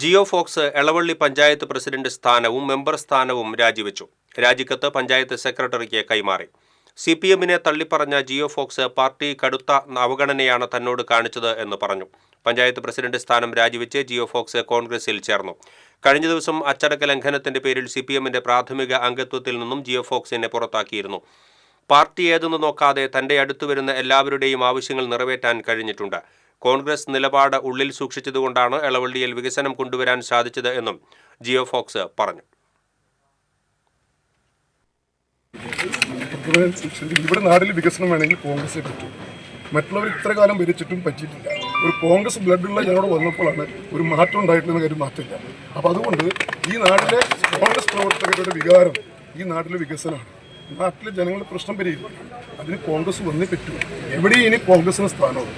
Jio Fox Elavally panchayat president സ്ഥാനവും member സ്ഥാനവും രാജിവെച്ചു. രാജിക്കത്ത് പഞ്ചായത്ത് സെക്രട്ടറിക്ക് കൈമാറി. സി പി എമ്മിനെ തള്ളിപ്പറഞ്ഞ ജിയോ ഫോക്സ് പാർട്ടി കടുത്ത അവഗണനയാണ് തന്നോട് കാണിച്ചത് എന്ന് പറഞ്ഞു. പഞ്ചായത്ത് പ്രസിഡന്റ് സ്ഥാനം രാജിവെച്ച് ജിയോ ഫോക്സ് കോൺഗ്രസിൽ ചേർന്നു. കഴിഞ്ഞ ദിവസം അച്ചടക്ക ലംഘനത്തിന്റെ പേരിൽ സി പി എമ്മിന്റെ പ്രാഥമിക അംഗത്വത്തിൽ നിന്നും ജിയോ ഫോക്സിനെ പുറത്താക്കിയിരുന്നു. പാർട്ടി ഏതെന്ന് നോക്കാതെ തന്റെ അടുത്തു വരുന്ന എല്ലാവരുടെയും ആവശ്യങ്ങൾ നിറവേറ്റാൻ കഴിഞ്ഞിട്ടുണ്ട്. കോൺഗ്രസ് നിലപാട് ഉള്ളിൽ സൂക്ഷിച്ചതുകൊണ്ടാണ് എളവള്ളിയിൽ വികസനം കൊണ്ടുവരാൻ സാധിച്ചത് എന്നും ജിയോ ഫോക്സ് പറഞ്ഞു. ഇവിടെ നാട്ടിൽ വികസനം വേണമെങ്കിൽ കോൺഗ്രസ് പറ്റൂ. മറ്റുള്ളവർ ഇത്ര കാലം ഭരിച്ചിട്ടും പറ്റിയിട്ടില്ല. ഒരു കോൺഗ്രസ് ബ്ലഡുള്ള ഞങ്ങളോട് വന്നപ്പോഴാണ് ഒരു മാറ്റം ഉണ്ടായിട്ടുള്ള കാര്യം മാറ്റമില്ല. അപ്പോൾ അതുകൊണ്ട് ഈ നാട്ടിലെ കോൺഗ്രസ് പ്രവർത്തകരുടെ വികാരം ഈ നാട്ടിലെ വികസനമാണ്. നാട്ടിലെ ജനങ്ങളുടെ പ്രശ്നം പരിഹരിക്കും അതിന് കോൺഗ്രസ് വന്നേ പറ്റൂ. എവിടെയും ഇനി കോൺഗ്രസിന് സ്ഥാനമുള്ളൂ